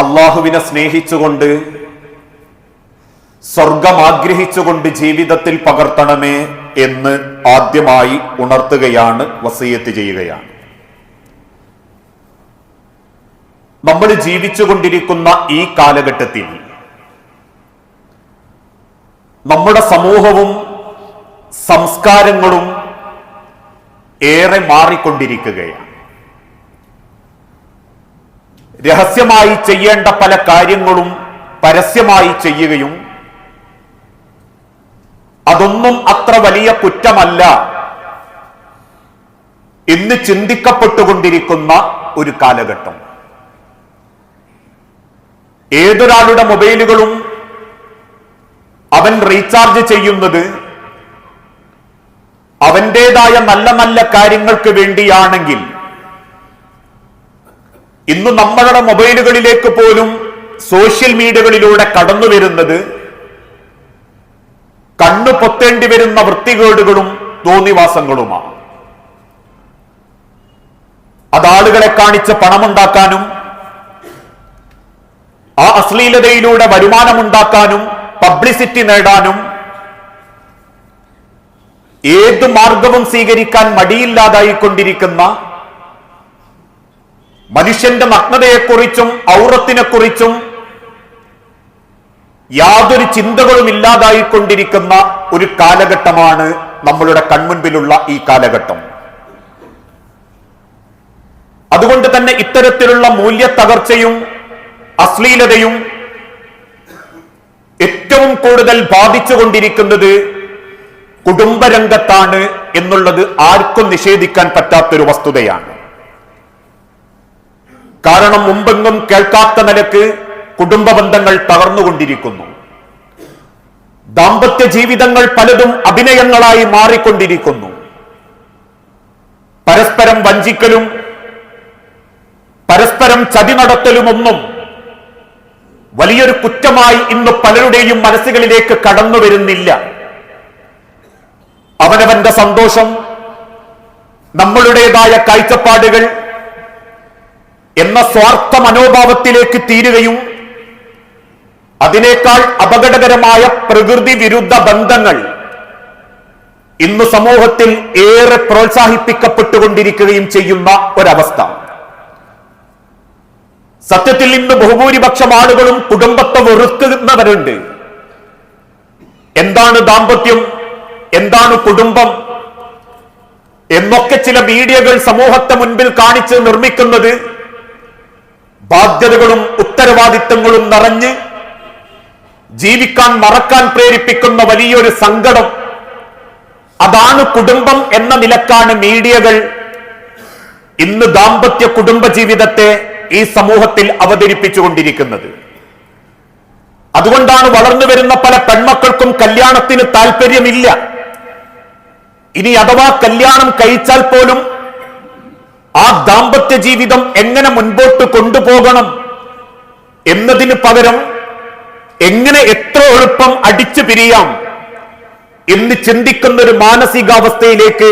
അള്ളാഹുവിനെ സ്നേഹിച്ചുകൊണ്ട് സ്വർഗം ആഗ്രഹിച്ചുകൊണ്ട് ജീവിതത്തിൽ പകർത്തണമേ എന്ന് ആദ്യമായി ഉണർത്തുകയാണ് വസീയത്ത് ചെയ്യുകയാണ്. നമ്മൾ ജീവിച്ചുകൊണ്ടിരിക്കുന്ന ഈ കാലഘട്ടത്തിൽ നമ്മുടെ സമൂഹവും സംസ്കാരങ്ങളും ഏറെ മാറിക്കൊണ്ടിരിക്കുകയാണ്. രഹസ്യമായി ചെയ്യേണ്ട പല കാര്യങ്ങളും പരസ്യമായി ചെയ്യുകയും അതൊന്നും അത്ര വലിയ കുറ്റമല്ല എന്ന് ചിന്തിക്കപ്പെട്ടുകൊണ്ടിരിക്കുന്ന ഒരു കാലഘട്ടം. ഏതൊരാളുടെ മൊബൈലുകളും അവൻ റീചാർജ് ചെയ്യുന്നത് അവന്റെതായ നല്ല നല്ല കാര്യങ്ങൾക്ക് വേണ്ടിയാണെങ്കിൽ ഇന്ന് നമ്മളുടെ മൊബൈലുകളിലേക്ക് പോലും സോഷ്യൽ മീഡിയകളിലൂടെ കടന്നു വരുന്നത് കണ്ണു പൊത്തേണ്ടി വരുന്ന വൃത്തികേടുകളും തോന്നിവാസങ്ങളുമാണ് അതാളുകളെ കാണിച്ച് പണമുണ്ടാക്കാനും ആ അശ്ലീലതയിലൂടെ വരുമാനമുണ്ടാക്കാനും പബ്ലിസിറ്റി നേടാനും ഏത് മാർഗവും സ്വീകരിക്കാൻ മടിയില്ലാതായിക്കൊണ്ടിരിക്കുന്ന മനുഷ്യന്റെ നഗ്നതയെക്കുറിച്ചും ഔറത്തിനെക്കുറിച്ചും യാതൊരു ചിന്തകളും ഇല്ലാതായിക്കൊണ്ടിരിക്കുന്ന ഒരു കാലഘട്ടമാണ് നമ്മളുടെ കൺമുൻപിലുള്ള ഈ കാലഘട്ടം. അതുകൊണ്ട് തന്നെ ഇത്തരത്തിലുള്ള മൂല്യത്തകർച്ചയും അശ്ലീലതയും ഏറ്റവും കൂടുതൽ ബാധിച്ചുകൊണ്ടിരിക്കുന്നത് കുടുംബരംഗത്താണ് എന്നുള്ളത് ആർക്കും നിഷേധിക്കാൻ പറ്റാത്തൊരു വസ്തുതയാണ്. കാരണം മുമ്പെങ്ങും കേൾക്കാത്ത നിലയ്ക്ക് കുടുംബ ബന്ധങ്ങൾ തകർന്നുകൊണ്ടിരിക്കുന്നു. ദാമ്പത്യ ജീവിതങ്ങൾ പലതും അഭിനയങ്ങളായി മാറിക്കൊണ്ടിരിക്കുന്നു. പരസ്പരം വഞ്ചിക്കലും പരസ്പരം ചതി നടത്തലുമൊന്നും വലിയൊരു കുറ്റമായി ഇന്ന് പലരുടെയും മനസ്സുകളിലേക്ക് കടന്നു വരുന്നില്ല. അവനവന്റെ സന്തോഷം നമ്മളുടേതായ കാഴ്ചപ്പാടുകൾ എന്ന സ്വാർത്ഥ മനോഭാവത്തിലേക്ക് തീരുകയും അതിനേക്കാൾ അപകടകരമായ പ്രകൃതി വിരുദ്ധ ബന്ധങ്ങൾ ഇന്ന് സമൂഹത്തിൽ ഏറെ പ്രോത്സാഹിപ്പിക്കപ്പെട്ടുകൊണ്ടിരിക്കുകയും ചെയ്യുന്ന ഒരവസ്ഥ. സത്യത്തിൽ ഇന്ന് ബഹുഭൂരിപക്ഷം ആളുകളും കുടുംബത്തെ വെറുക്കുന്നവരുണ്ട്. എന്താണ് ദാമ്പത്യം? എന്താണ് കുടുംബം? എന്നൊക്കെ ചില മീഡിയകൾ സമൂഹത്തെ മുൻപിൽ കാണിച്ച് നിർമ്മിക്കുന്നത് ബാധ്യതകളും ഉത്തരവാദിത്തങ്ങളും നിറഞ്ഞ് ജീവിക്കാൻ മറക്കാൻ പ്രേരിപ്പിക്കുന്ന വലിയൊരു സങ്കടം. അതാണ് കുടുംബം എന്ന നിലക്കാണ് മീഡിയകൾ ഇന്ന് ദാമ്പത്യ കുടുംബ ജീവിതത്തെ ഈ സമൂഹത്തിൽ അവതരിപ്പിച്ചുകൊണ്ടിരിക്കുന്നത്. അതുകൊണ്ടാണ് വളർന്നു വരുന്ന പല പെൺമക്കൾക്കും കല്യാണത്തിന് താല്പര്യമില്ല ഇനി അഥവാ കല്യാണം കഴിച്ചാൽ പോലും ആ ദാമ്പത്യ ജീവിതം എങ്ങനെ മുൻപോട്ട് കൊണ്ടുപോകണം എന്നതിന് പകരം എങ്ങനെ എത്ര എളുപ്പം അടിച്ചു പിരിയാം എന്ന് ചിന്തിക്കുന്ന ഒരു മാനസികാവസ്ഥയിലേക്ക്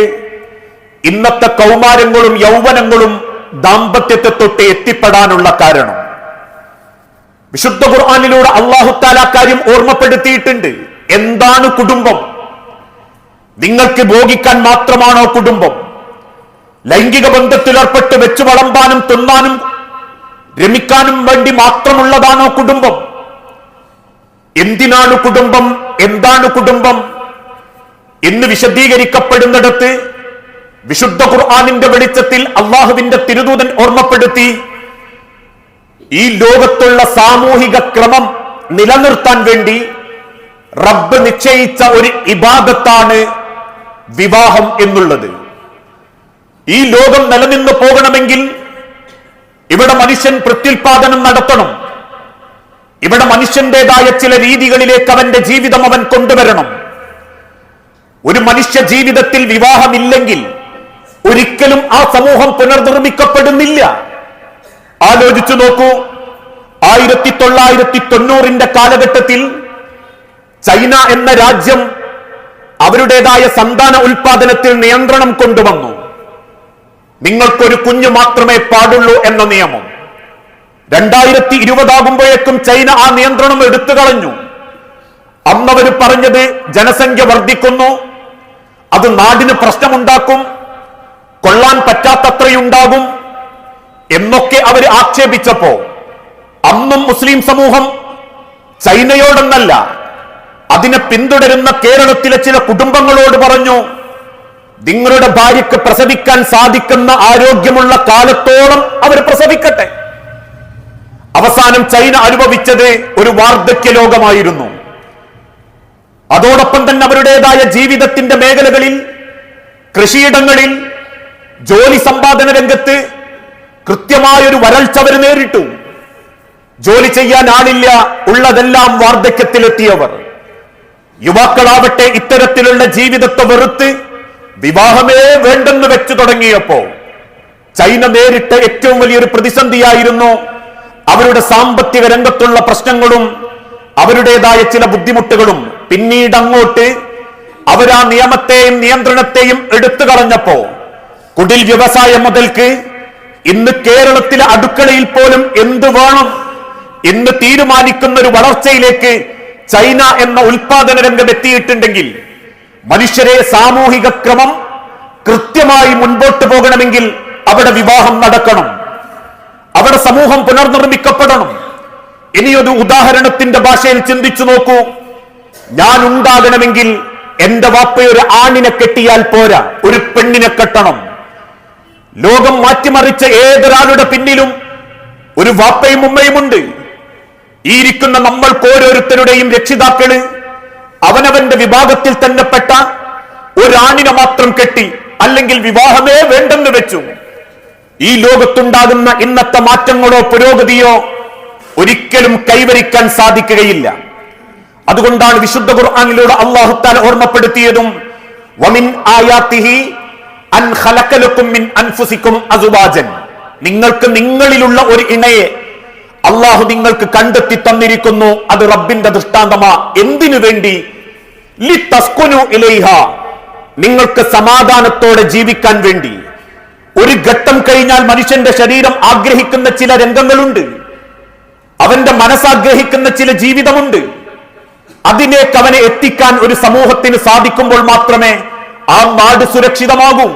ഇന്നത്തെ കൗമാരങ്ങളും യൗവനങ്ങളും ദാമ്പത്യത്തെ തൊട്ട് എത്തിപ്പെടാനുള്ള കാരണം. വിശുദ്ധ ഖുർആാനിലൂടെ അള്ളാഹുത്താല കാര്യം ഓർമ്മപ്പെടുത്തിയിട്ടുണ്ട്. എന്താണ് കുടുംബം? നിങ്ങൾക്ക് ഭോഗിക്കാൻ മാത്രമാണോ കുടുംബം? ലൈംഗിക ബന്ധത്തിലേർപ്പെട്ട് വെച്ചു വളമ്പാനും തിന്നാനും രമിക്കാനും വേണ്ടി മാത്രമുള്ളതാണോ കുടുംബം? എന്തിനാണ് കുടുംബം? എന്താണ് കുടുംബം? എന്ന് വിശദീകരിക്കപ്പെടുന്നിടത്ത് വിശുദ്ധ ഖുർആാനിന്റെ വെളിച്ചത്തിൽ അള്ളാഹുവിന്റെ തിരുദൂതൻ ഓർമ്മപ്പെടുത്തി ഈ ലോകത്തുള്ള സാമൂഹിക ക്രമം നിലനിർത്താൻ വേണ്ടി റബ്ബ് നിശ്ചയിച്ച ഒരു ഇബാദത്താണ് വിവാഹം എന്നുള്ളത്. ഈ ലോകം നിലനിന്ന് പോകണമെങ്കിൽ ഇവിടെ മനുഷ്യൻ പ്രത്യുൽപാദനം നടത്തണം. ഇവിടെ മനുഷ്യന്റേതായ ചില രീതികളിലേക്ക് അവന്റെ ജീവിതം അവൻ കൊണ്ടുവരണം. ഒരു മനുഷ്യ ജീവിതത്തിൽ വിവാഹമില്ലെങ്കിൽ ഒരിക്കലും ആ സമൂഹം പുനർനിർമ്മിക്കപ്പെടുന്നില്ല. ആലോചിച്ചു നോക്കൂ. ആയിരത്തി തൊള്ളായിരത്തി തൊണ്ണൂറിന്റെ കാലഘട്ടത്തിൽ ചൈന എന്ന രാജ്യം അവരുടേതായ സന്താന ഉൽപാദനത്തിൽ നിയന്ത്രണം കൊണ്ടുവന്നു. നിങ്ങൾക്കൊരു കുഞ്ഞു മാത്രമേ പാടുള്ളൂ എന്ന നിയമം. രണ്ടായിരത്തി ഇരുപതാകുമ്പോഴേക്കും ചൈന ആ നിയന്ത്രണം എടുത്തു കളഞ്ഞു അന്നവർ പറഞ്ഞത് ജനസംഖ്യ വർദ്ധിക്കുന്നു അത് നാടിന് പ്രശ്നമുണ്ടാക്കും കൊള്ളാൻ പറ്റാത്തത്രയുണ്ടാകും എന്നൊക്കെ അവർ ആക്ഷേപിച്ചപ്പോ അന്നും മുസ്ലിം സമൂഹം ചൈനയോടെന്നല്ല അതിനെ പിന്തുടരുന്ന കേരളത്തിലെ ചില കുടുംബങ്ങളോട് പറഞ്ഞു നിങ്ങളുടെ ഭാര്യക്ക് പ്രസവിക്കാൻ സാധിക്കുന്ന ആരോഗ്യമുള്ള കാലത്തോളം അവർ പ്രസവിക്കട്ടെ. അവസാനം ചൈന അനുഭവിച്ചത് ഒരു വാർദ്ധക്യ ലോകമായിരുന്നു. അതോടൊപ്പം തന്നെ അവരുടേതായ ജീവിതത്തിന്റെ മേഖലകളിൽ കൃഷിയിടങ്ങളിൽ ജോലി സമ്പാദന രംഗത്ത് കൃത്യമായൊരു വരൾച്ച അവർ നേരിട്ടു. ജോലി ചെയ്യാൻ ആളില്ല ഉള്ളതെല്ലാം വാർദ്ധക്യത്തിലെത്തിയവർ. യുവാക്കളാവട്ടെ ഇത്തരത്തിലുള്ള ജീവിതത്തെ വെറുത്ത് വിവാഹമേ വേണ്ടെന്ന് വെച്ചു തുടങ്ങിയപ്പോ ചൈന നേരിട്ട ഏറ്റവും വലിയൊരു പ്രതിസന്ധിയായിരുന്നു അവരുടെ സാമ്പത്തിക രംഗത്തുള്ള പ്രശ്നങ്ങളും അവരുടേതായ ചില ബുദ്ധിമുട്ടുകളും. പിന്നീട് അങ്ങോട്ട് അവരാ നിയമത്തെയും നിയന്ത്രണത്തെയും എടുത്തു കളഞ്ഞപ്പോ കുടിൽ വ്യവസായം മുതൽക്ക് ഇന്ന് കേരളത്തിലെ അടുക്കളയിൽ പോലും എന്ത് വേണം എന്ന് തീരുമാനിക്കുന്ന ഒരു വളർച്ചയിലേക്ക് ചൈന എന്ന ഉൽപാദന രംഗം എത്തിയിട്ടുണ്ടെങ്കിൽ മനുഷ്യരെ സാമൂഹിക ക്രമം കൃത്യമായി മുൻപോട്ട് പോകണമെങ്കിൽ അവിടെ വിവാഹം നടക്കണം. അവിടെ സമൂഹം പുനർനിർമ്മിക്കപ്പെടണം. ഇനിയൊരു ഉദാഹരണത്തിന്റെ ഭാഷയിൽ ചിന്തിച്ചു നോക്കൂ. ഞാൻ ഉണ്ടാകണമെങ്കിൽ എന്റെ വാപ്പയൊരു ആണിനെ കെട്ടിയാൽ പോരാ. ഒരു പെണ്ണിനെ കെട്ടണം. ലോകം മാറ്റിമറിച്ച ഏതൊരാളുടെ പിന്നിലും ഒരു വാപ്പയും ഉമ്മയുമുണ്ട്. ഈ ഇരിക്കുന്ന നമ്മൾക്ക് ഓരോരുത്തരുടെയും രക്ഷിതാക്കൾ അവനവന്റെ വിഭാഗത്തിൽ തന്നെ പെട്ട ഒരാണിനെ മാത്രം കെട്ടി അല്ലെങ്കിൽ വിവാഹമേ വേണ്ടെന്ന് വെച്ചു. ഈ ലോകത്തുണ്ടാകുന്ന ഇന്നത്തെ മാറ്റങ്ങളോ പുരോഗതിയോ ഒരിക്കലും കൈവരിക്കാൻ സാധിക്കുകയില്ല. അതുകൊണ്ടാണ് വിശുദ്ധ ഖുർആാനിലൂടെ അള്ളാഹുത്താൻ ഓർമ്മപ്പെടുത്തിയതും വമിൻ ആയാത്തിഹി അൻ മിൻ നിങ്ങൾക്ക് നിങ്ങളിലുള്ള ഒരു ഇണയെ അള്ളാഹു നിങ്ങൾക്ക് കണ്ടെത്തി തന്നിരിക്കുന്നു അത് റബ്ബിന്റെ ദൃഷ്ടാന്തമാ. എന്തിനു വേണ്ടി? നിങ്ങൾക്ക് സമാധാനത്തോടെ ജീവിക്കാൻ വേണ്ടി. ഒരു ഘട്ടം കഴിഞ്ഞാൽ മനുഷ്യന്റെ ശരീരം ആഗ്രഹിക്കുന്ന ചില രംഗങ്ങളുണ്ട്. അവന്റെ മനസ്സാഗ്രഹിക്കുന്ന ചില ജീവിതമുണ്ട്. അതിലേക്ക് അവനെ എത്തിക്കാൻ ഒരു സമൂഹത്തിന് സാധിക്കുമ്പോൾ മാത്രമേ ആ നാട് സുരക്ഷിതമാകൂ.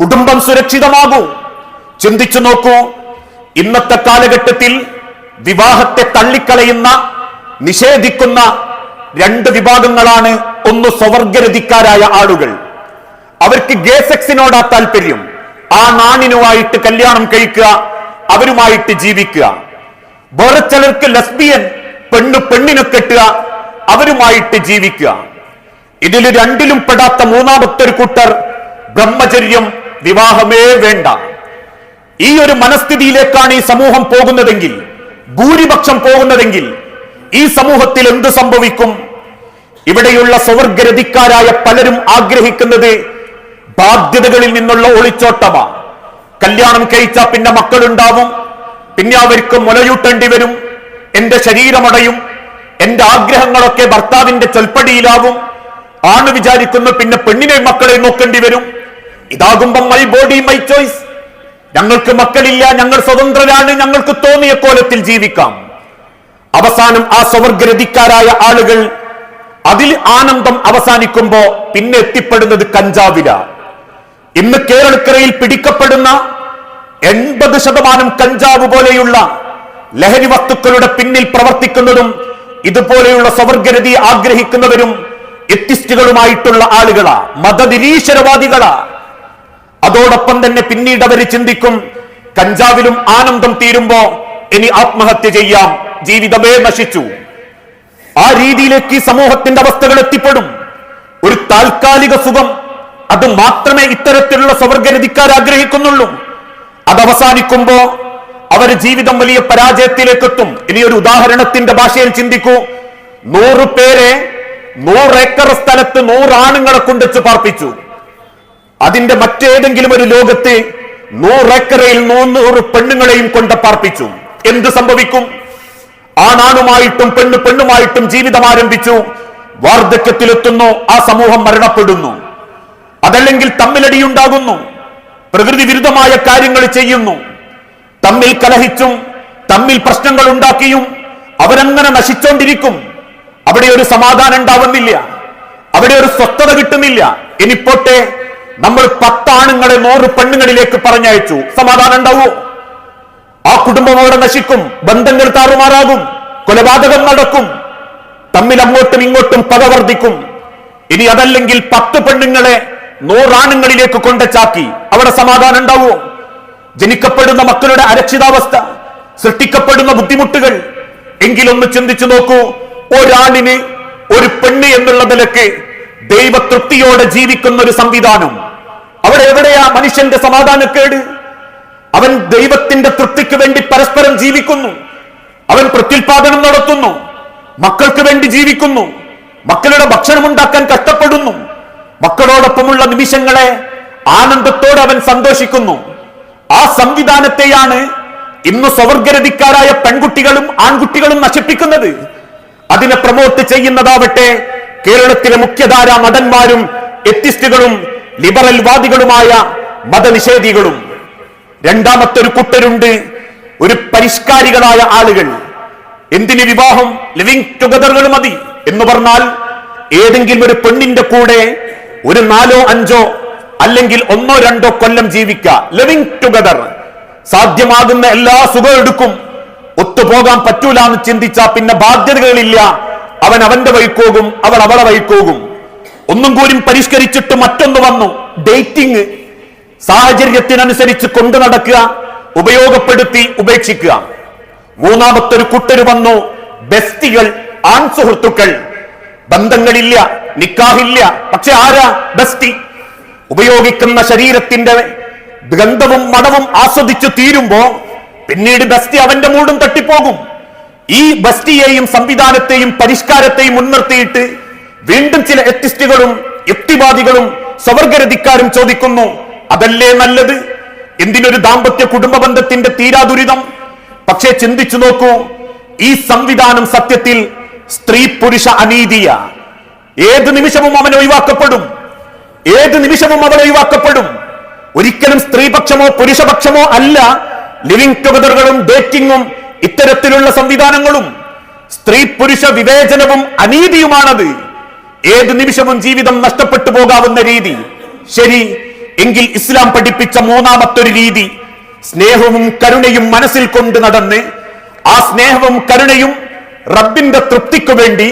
കുടുംബം സുരക്ഷിതമാകൂ. ചിന്തിച്ചു നോക്കൂ. ഇന്നത്തെ കാലഘട്ടത്തിൽ വിവാഹത്തെ തള്ളിക്കളയുന്ന നിഷേധിക്കുന്ന രണ്ട് വിഭാഗങ്ങളാണ് ഒന്ന് സ്വവർഗരതിക്കാരായ ആളുകൾ. അവർക്ക് ഗേ സെക്സിനോടാ താല്പര്യം. ആ നാണിനുമായിട്ട് കല്യാണം കഴിക്കുക അവരുമായിട്ട് ജീവിക്കുക. വേറെ ചിലർക്ക് ലസ്ബിയൻ പെണ്ണ് പെണ്ണിനെ കെട്ടുക അവരുമായിട്ട് ജീവിക്കുക. ഇതിൽ രണ്ടിലും പെടാത്ത മൂന്നാമത്തെ ഒരു കൂട്ടർ ബ്രഹ്മചര്യം വിവാഹമേ വേണ്ട. ഈ ഒരു മനസ്ഥിതിയിലേക്കാണ് ഈ സമൂഹം പോകുന്നതെങ്കിൽ ഭൂരിപക്ഷം പോകുന്നതെങ്കിൽ ഈ സമൂഹത്തിൽ എന്ത് സംഭവിക്കും? ഇവിടെയുള്ള സ്വവർഗരതിക്കാരായ പലരും ആഗ്രഹിക്കുന്നത് ബാധ്യതകളിൽ നിന്നുള്ള ഒളിച്ചോട്ടമാ. കല്യാണം കഴിച്ച പിന്നെ മക്കളുണ്ടാവും പിന്നെ അവർക്ക് മുലയൂട്ടേണ്ടി വരും എന്റെ ശരീരമടയും എന്റെ ആഗ്രഹങ്ങളൊക്കെ ഭർത്താവിന്റെ ചൊൽപ്പടിയിലാവും. ആണ് വിചാരിക്കുന്നു പിന്നെ പെണ്ണിനെ മക്കളെ നോക്കേണ്ടി വരും. ഇതാകുമ്പം മൈ ബോഡി മൈ ചോയ്സ് ഞങ്ങൾക്ക് മക്കളില്ല ഞങ്ങൾ സ്വതന്ത്രരാണ് ഞങ്ങൾക്ക് തോന്നിയ കോലത്തിൽ ജീവിക്കാം. അവസാനം ആ സ്വവർഗരതിക്കാരായ ആളുകൾ അതിൽ ആനന്ദം അവസാനിക്കുമ്പോ പിന്നെ എത്തിപ്പെടുന്നത് കഞ്ചാവില. ഇന്ന് കേരളക്കരയിൽ പിടിക്കപ്പെടുന്ന എൺപത് ശതമാനം കഞ്ചാവ് പോലെയുള്ള ലഹരി വസ്തുക്കളുടെ പിന്നിൽ പ്രവർത്തിക്കുന്നതും ഇതുപോലെയുള്ള സ്വവർഗരതി ആഗ്രഹിക്കുന്നവരും എത്തിസ്റ്റുകളുമായിട്ടുള്ള ആളുകളാ മതനിരീശ്വരവാദികളാ. അതോടൊപ്പം തന്നെ പിന്നീട് അവർ ചിന്തിക്കും കഞ്ചാവിലും ആനന്ദം തീരുമ്പോ ഇനി ആത്മഹത്യ ചെയ്യാം ജീവിതമേ നശിച്ചു. ആ രീതിയിലേക്ക് സമൂഹത്തിന്റെ അവസ്ഥകൾ എത്തിപ്പെടും. ഒരു താൽക്കാലിക സുഖം അത് മാത്രമേ ഇത്തരത്തിലുള്ള സ്വർഗരതിക്കാർ ആഗ്രഹിക്കുന്നുള്ളൂ. അത് അവസാനിക്കുമ്പോ അവരുടെ ജീവിതം വലിയ പരാജയത്തിലേക്ക് എത്തും ഇനി ഒരു ഉദാഹരണത്തിന്റെ ഭാഷയിൽ ചിന്തിക്കൂ. നൂറ് പേരെ നൂറ് ഏക്കർ സ്ഥലത്ത് നൂറാണുങ്ങളെ കൊണ്ടുവച്ച് പാർപ്പിച്ചു. അതിന്റെ മറ്റേതെങ്കിലും ഒരു ലോകത്ത് നൂറേക്കറയിൽ നൂറ് പെണ്ണുങ്ങളെയും കൊണ്ട് പാർപ്പിച്ചു. എന്ത് സംഭവിക്കും? ആണാണുമായിട്ടും പെണ്ണ് പെണ്ണുമായിട്ടും ജീവിതം ആരംഭിച്ചു. വാർദ്ധക്യത്തിലെത്തുന്നു. ആ സമൂഹം മരണപ്പെടുന്നു. അതല്ലെങ്കിൽ തമ്മിലടിയുണ്ടാകുന്നു. പ്രകൃതി വിരുദ്ധമായ കാര്യങ്ങൾ ചെയ്യുന്നു. തമ്മിൽ കലഹിച്ചും തമ്മിൽ പ്രശ്നങ്ങൾ ഉണ്ടാക്കിയും അവരങ്ങനെ നശിച്ചോണ്ടിരിക്കും. അവിടെ ഒരു സമാധാനം ഉണ്ടാവുന്നില്ല. അവിടെ ഒരു സ്വസ്ഥത കിട്ടുന്നില്ല. ഇനി പോട്ടെ നമ്മൾ പത്താണുങ്ങളെ നൂറ് പെണ്ണുങ്ങളിലേക്ക് പറഞ്ഞയച്ചു. സമാധാനം ഉണ്ടാവോ. ആ കുടുംബം അവിടെ നശിക്കും ബന്ധങ്ങൾ താറുമാറാകും കൊലപാതകം നടക്കും. തമ്മിൽ അങ്ങോട്ടും ഇങ്ങോട്ടും പക വർദ്ധിക്കും. ഇനി അതല്ലെങ്കിൽ പത്ത് പെണ്ണുങ്ങളെ നൂറാണുങ്ങളിലേക്ക് കൊണ്ടച്ചാക്കി അവിടെ സമാധാനം ഉണ്ടാവൂ? ജനിക്കപ്പെടുന്ന മക്കളുടെ അരക്ഷിതാവസ്ഥ സൃഷ്ടിക്കപ്പെടുന്ന ബുദ്ധിമുട്ടുകൾ. എങ്കിലൊന്ന് ചിന്തിച്ചു നോക്കൂ ഒരാണിന് ഒരു പെണ്ണ് എന്നുള്ള നിലയ്ക്ക് ദൈവതൃപ്തിയോടെ ജീവിക്കുന്ന ഒരു സംവിധാനം. അവിടെ എവിടെയാ മനുഷ്യന്റെ സമാധാനക്കേട്? അവൻ ദൈവത്തിന്റെ തൃപ്തിക്ക് വേണ്ടി പരസ്പരം ജീവിക്കുന്നു. അവൻ പ്രത്യുൽപാദനം നടത്തുന്നു. മക്കൾക്ക് വേണ്ടി ജീവിക്കുന്നു. മക്കളുടെ ഭക്ഷണം ഉണ്ടാക്കാൻ കഷ്ടപ്പെടുന്നു. മക്കളോടൊപ്പമുള്ള നിമിഷങ്ങളെ ആനന്ദത്തോടെ അവൻ സന്തോഷിക്കുന്നു. ആ സംവിധാനത്തെയാണ് ഇന്ന് സ്വവർഗരതിക്കാരായ പെൺകുട്ടികളും ആൺകുട്ടികളും നശിപ്പിക്കുന്നത്. അതിനെ പ്രമോട്ട് ചെയ്യുന്നതാവട്ടെ കേരളത്തിലെ മുഖ്യധാരാ നടന്മാരും എത്തിസ്റ്റുകളും ലിബറൽ വാദികളുമായ മതനിഷേധികളും. രണ്ടാമത്തെ ഒരു കൂട്ടരുണ്ട് ഒരു പരിഷ്കാരികളായ ആളുകൾ. എന്തിന് വിവാഹം? ലിവിങ് ടുഗദറുകൾ മതി എന്ന് പറഞ്ഞാൽ ഏതെങ്കിലും ഒരു പെണ്ണിന്റെ കൂടെ ഒരു നാലോ അഞ്ചോ അല്ലെങ്കിൽ ഒന്നോ രണ്ടോ കൊല്ലം ജീവിക്കുക. ലിവിങ് ടുഗദർ സാധ്യമാകുന്ന എല്ലാ സുഖം എടുക്കും. ഒത്തുപോകാൻ പറ്റൂല എന്ന് ചിന്തിച്ചാ പിന്നെ ബാധ്യതകളില്ല. അവൻ അവന്റെ വഴിക്കോകും അവൾ അവളെ വഴിക്കോകും ഒന്നും കൂടി പരിഷ്കരിച്ചിട്ട് മറ്റൊന്ന് വന്നു. ഡേറ്റിംഗ് സാഹചര്യത്തിനനുസരിച്ച് കൊണ്ടു നടക്കുക ഉപയോഗപ്പെടുത്തി ഉപേക്ഷിക്കുക. മൂന്നാമത്തെ ഒരു കൂട്ടര് വന്നു ബസ്തികൾ ആൺ സുഹൃത്തുക്കൾ ബന്ധങ്ങളില്ല നിക്കാഹില്ല. പക്ഷെ ആരാ ബസ്തി? ഉപയോഗിക്കുന്ന ശരീരത്തിന്റെ ഗന്ധവും മണവും ആസ്വദിച്ചു തീരുമ്പോ പിന്നീട് ബസ്തി അവന്റെ മൂടും തട്ടിപ്പോകും. ഈ ബസ്റ്റിയെയും സംവിധാനത്തെയും പരിഷ്കാരത്തെയും മുൻനിർത്തിയിട്ട് വീണ്ടും ചില എത്തിസ്റ്റുകളും യുക്തിവാദികളും സ്വവർഗരതിക്കാരും ചോദിക്കുന്നു അതല്ലേ നല്ലത്? എന്തിനൊരു ദാമ്പത്യ കുടുംബ ബന്ധത്തിന്റെ തീരാദുരിതം പക്ഷേ ചിന്തിച്ചു നോക്കൂ ഈ സംവിധാനം സത്യത്തിൽ സ്ത്രീ പുരുഷ അനീതിയ. ഏത് നിമിഷവും അവൻ ഒഴിവാക്കപ്പെടും. ഏത് നിമിഷവും അവൻ ഒഴിവാക്കപ്പെടും. ഒരിക്കലും സ്ത്രീപക്ഷമോ പുരുഷപക്ഷമോ അല്ല ലിവിംഗ് ടുഗദറുകളും ഡേറ്റിംഗും ഇത്തരത്തിലുള്ള സംവിധാനങ്ങളും. സ്ത്രീ പുരുഷ വിവേചനവും അനീതിയുമാണത്. ഏത് നിമിഷവും ജീവിതം നഷ്ടപ്പെട്ടു പോകാവുന്ന രീതി. ശരി എങ്കിൽ ഇസ്ലാം പഠിപ്പിച്ച മൂന്നാമത്തൊരു രീതി സ്നേഹവും കരുണയും മനസ്സിൽ കൊണ്ട് നടന്ന് ആ സ്നേഹവും കരുണയും റബ്ബിന്റെ തൃപ്തിക്കു വേണ്ടി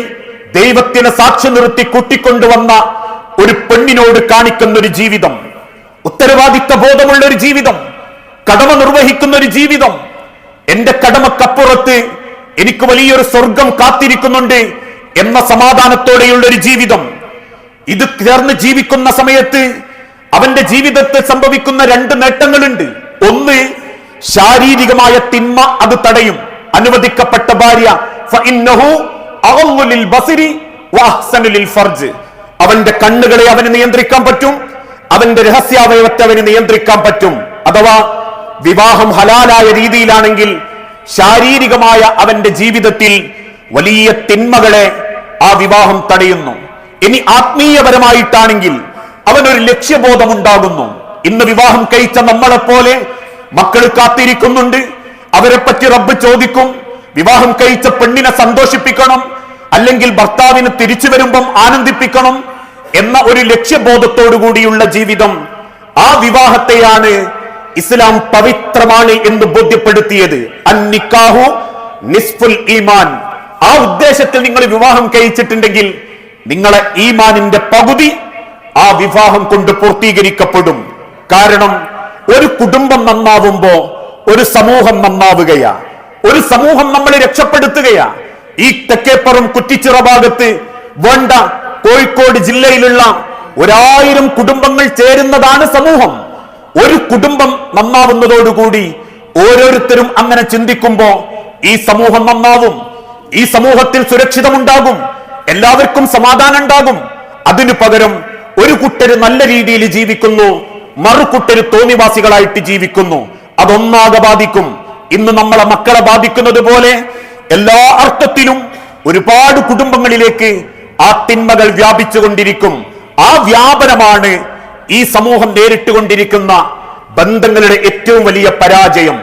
ദൈവത്തിനെ സാക്ഷി നിർത്തി കൂട്ടിക്കൊണ്ടുവന്ന ഒരു പെണ്ണിനോട് കാണിക്കുന്ന ഒരു ജീവിതം ഉത്തരവാദിത്ത ബോധമുള്ള ഒരു ജീവിതം കടമ നിർവഹിക്കുന്ന ഒരു ജീവിതം. എന്റെ കടമക്കപ്പുറത്ത് എനിക്ക് വലിയൊരു സ്വർഗം കാത്തിരിക്കുന്നുണ്ട് എന്ന സമാധാനത്തോടെയുള്ള ഒരു ജീവിതം. ഇത് ചേർന്ന് ജീവിക്കുന്ന സമയത്ത് അവന്റെ ജീവിതത്തിൽ സംഭവിക്കുന്ന രണ്ട് നേട്ടങ്ങളുണ്ട്. ഒന്ന് ശാരീരികമായ തിന്മ അത് തടയും. അനുവദിക്കപ്പെട്ട ഭാര്യ അവന്റെ കണ്ണുകളെ അവന് നിയന്ത്രിക്കാൻ പറ്റും. അവന്റെ രഹസ്യാവയവത്തെ അവന് നിയന്ത്രിക്കാൻ പറ്റും. അഥവാ വിവാഹം ഹലാലായ രീതിയിലാണെങ്കിൽ ശാരീരികമായ അവന്റെ ജീവിതത്തിൽ വലിയ തിന്മകളെ ആ വിവാഹം തടയുന്നു. ഇനി ആത്മീയപരമായിട്ടാണെങ്കിൽ അവനൊരു ലക്ഷ്യബോധം ഉണ്ടാകുന്നു ഇന്ന് വിവാഹം കഴിച്ച നമ്മളെപ്പോലെ മക്കൾ കാത്തിരിക്കുന്നുണ്ട്. അവരെ പറ്റി റബ്ബ് ചോദിക്കും. വിവാഹം കഴിച്ച പെണ്ണിനെ സന്തോഷിപ്പിക്കണം. അല്ലെങ്കിൽ ഭർത്താവിന് തിരിച്ചു വരുമ്പം ആനന്ദിപ്പിക്കണം എന്ന ഒരു ലക്ഷ്യബോധത്തോടു കൂടിയുള്ള ജീവിതം ആ വിവാഹത്തെയാണ് ഇസ്ലാം പവിത്രമാണ് എന്ന് ബോധ്യപ്പെടുത്തിയത്. അന്നിക്കാഹു നിസ്ഫുൽ ഈമാൻ. ആ ഉദ്ദേശത്തിൽ നിങ്ങൾ വിവാഹം കഴിച്ചിട്ടുണ്ടെങ്കിൽ നിങ്ങളെ ഈമാനിന്റെ പകുതി ആ വിവാഹം കൊണ്ട് പൂർത്തീകരിക്കപ്പെടും. കാരണം ഒരു കുടുംബം നന്നാവുമ്പോ ഒരു സമൂഹം നന്നാവുകയാ. ഒരു സമൂഹം നമ്മളെ രക്ഷപ്പെടുത്തുകയാ. ഈ തെക്കേപ്പുറം കുറ്റിച്ചിറ ഭാഗത്ത് വേണ്ട കോഴിക്കോട് ജില്ലയിലുള്ള ഒരായിരം കുടുംബങ്ങൾ ചേരുന്നതാണ് സമൂഹം. ഒരു കുടുംബം നന്നാവുന്നതോടുകൂടി ഓരോരുത്തരും അങ്ങനെ ചിന്തിക്കുമ്പോ ഈ സമൂഹം നന്നാവും. ഈ സമൂഹത്തിൽ സുരക്ഷിതമുണ്ടാകും. എല്ലാവർക്കും സമാധാനം ഉണ്ടാകും അതിനു പകരം ഒരു കുട്ടര് നല്ല രീതിയിൽ ജീവിക്കുന്നു മറുകുട്ടര് തോന്നിവാസികളായിട്ട് ജീവിക്കുന്നു. അതൊന്നാകെ ബാധിക്കും. ഇന്ന് നമ്മളെ മക്കളെ ബാധിക്കുന്നത് പോലെ എല്ലാ അർത്ഥത്തിലും ഒരുപാട് കുടുംബങ്ങളിലേക്ക് ആ തിന്മകൾ വ്യാപിച്ചുകൊണ്ടിരിക്കും ആ വ്യാപനമാണ് ഈ സമൂഹം നേരിട്ടുകൊണ്ടിരിക്കുന്ന ബന്ധങ്ങളുടെ ഏറ്റവും വലിയ പരാജയം.